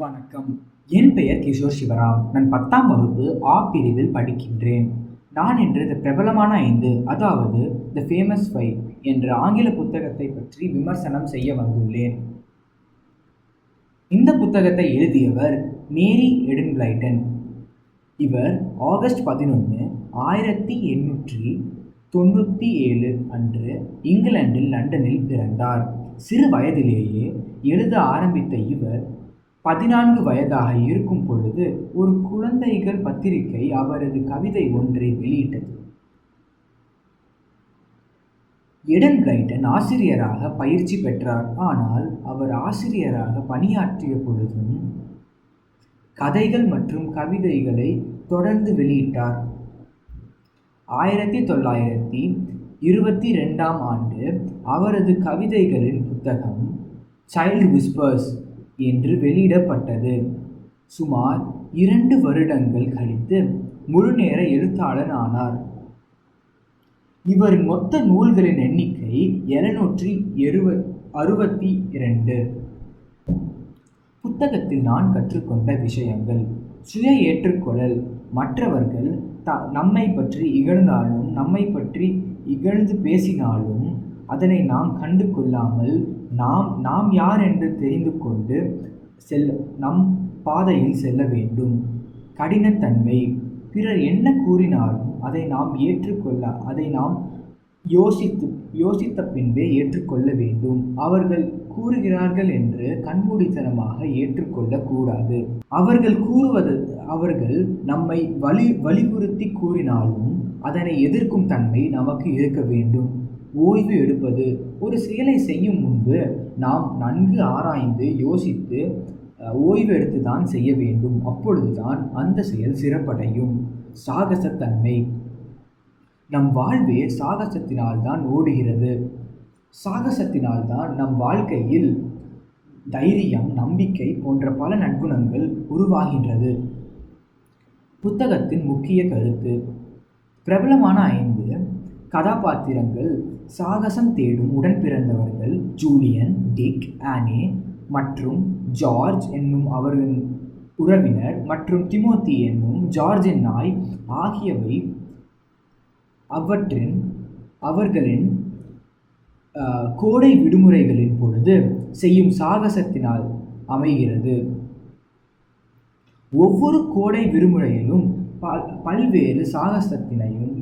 வணக்கம். என் பெயர் கிஷோர் சிவராம். நான் பத்தாம் வகுப்பு ஆ பிரிவில் படிக்கின்றேன். நான் என்று இந்த பிரபலமான ஐந்து அதாவது த ஃபேமஸ் ஃபைவ் என்ற ஆங்கில புத்தகத்தை பற்றி விமர்சனம் செய்ய வந்துள்ளேன். இந்த புத்தகத்தை எழுதியவர் மேரி எடின்பிளைட்டன். இவர் ஆகஸ்ட் பதினொன்று ஆயிரத்தி எண்ணூற்றி தொண்ணூற்றி ஏழு அன்று இங்கிலாந்தில் லண்டனில் பிறந்தார். சிறு வயதிலேயே எழுத ஆரம்பித்த இவர் பதினான்கு வயதாக இருக்கும் பொழுது ஒரு குழந்தைகள் பத்திரிகை அவரது கவிதை ஒன்றை வெளியிட்டது. எடன் பிரைட்டன் ஆசிரியராக பயிற்சி பெற்றார். ஆனால் அவர் ஆசிரியராக பணியாற்றிய பொழுதும் கதைகள் மற்றும் கவிதைகளை தொடர்ந்து வெளியிட்டார். ஆயிரத்தி தொள்ளாயிரத்தி இருபத்தி ரெண்டாம் ஆண்டு அவரது கவிதைகளின் புத்தகம் சைல்டு விஸ்பர்ஸ் என்று வெளியிடப்பட்டது. சுமார் இரண்டு வருடங்கள் கழித்து முழுநேர எழுத்தாளர் ஆனார் இவரின் மொத்த நூல்களின் எண்ணிக்கை இருநூற்றி எழுவ அறுபத்தி இரண்டு புத்தகத்தில் நான் கற்றுக்கொண்ட விஷயங்கள் சுய ஏற்றுக்கொள்ளல். மற்றவர்கள் த நம்மை பற்றி இகழ்ந்தாலும் நம்மை பற்றி இகழ்ந்து பேசினாலும் அதனை நாம் கண்டு கொள்ளாமல் நாம் நாம் யார் என்று தெரிந்து கொண்டு செல் நம் பாதையில் செல்ல வேண்டும். கடினத்தன்மை. பிறர் என்ன கூறினாலும் அதை நாம் ஏற்றுக்கொள்ள அதை நாம் யோசித்து யோசித்த பின்பே ஏற்றுக்கொள்ள வேண்டும். அவர்கள் கூறுகிறார்கள் என்று கண்மூடித்தனமாக ஏற்றுக்கொள்ளக்கூடாது அவர்கள் கூறுவது அவர்கள் நம்மை வலி வலியுறுத்தி கூறினாலும் அதனை எதிர்க்கும் தன்மை நமக்கு இருக்க வேண்டும். ஓய்வு எடுப்பது. ஒரு செயலை செய்யும் முன்பு நாம் நன்கு ஆராய்ந்து யோசித்து ஓய்வு எடுத்து தான் செய்ய வேண்டும். அப்பொழுதுதான் அந்த செயல் சிறப்படையும். சாகசத்தன்மை. நம் வாழ்வே சாகசத்தினால் தான் ஓடுகிறது. சாகசத்தினால் தான் நம் வாழ்க்கையில் தைரியம் நம்பிக்கை போன்ற பல நற்குணங்கள் உருவாகின்றது. புத்தகத்தின் முக்கிய கருத்து. பிரபலமான ஐந்து கதாபாத்திரங்கள் சாகசம் தேடும் உடன் பிறந்தவர்கள் ஜூலியன் டிக் ஆனே மற்றும் ஜார்ஜ் என்னும் அவர்களின் உறவினர் மற்றும் திமோத்தி என்னும் ஜார்ஜின் நாய் ஆகியவை அவற்றின் அவர்களின் கோடை விடுமுறைகளின் பொழுது செய்யும் சாகசத்தினால் அமைகிறது. ஒவ்வொரு கோடை விடுமுறையிலும் பல் பல்வேறு சாகசத்தினையும்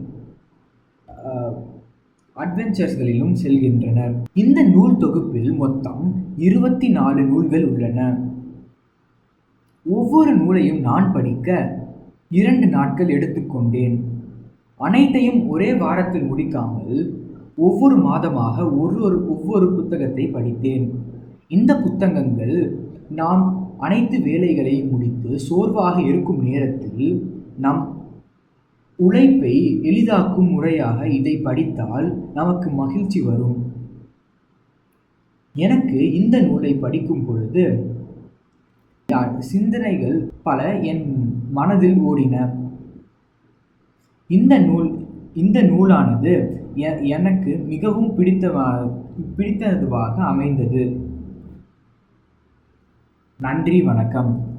அட்வென்ச்சர்ஸ்களிலும் செல்கின்றனர். இந்த நூல் தொகுப்பில் மொத்தம் இருபத்தி நாலு நூல்கள் உள்ளன. ஒவ்வொரு நூலையும் நான் படிக்க இரண்டு நாட்கள் எடுத்துக்கொண்டேன் அனைத்தையும் ஒரே வாரத்தில் முடிக்காமல் ஒவ்வொரு மாதமாக ஒரு ஒரு ஒவ்வொரு புத்தகத்தை படித்தேன். இந்த புத்தகங்கள் நாம் அனைத்து வேலைகளையும் முடித்து சோர்வாக இருக்கும் நேரத்தில் நம் உழைப்பை எளிதாக்கும் முறையாக இதை படித்தால் நமக்கு மகிழ்ச்சி வரும். எனக்கு இந்த நூலை படிக்கும் பொழுது சிந்தனைகள் பல என் மனதில் ஓடின. இந்த நூல் இந்த நூலானது எனக்கு மிகவும் பிடித்த பிடித்ததுவாக அமைந்தது. நன்றி வணக்கம்.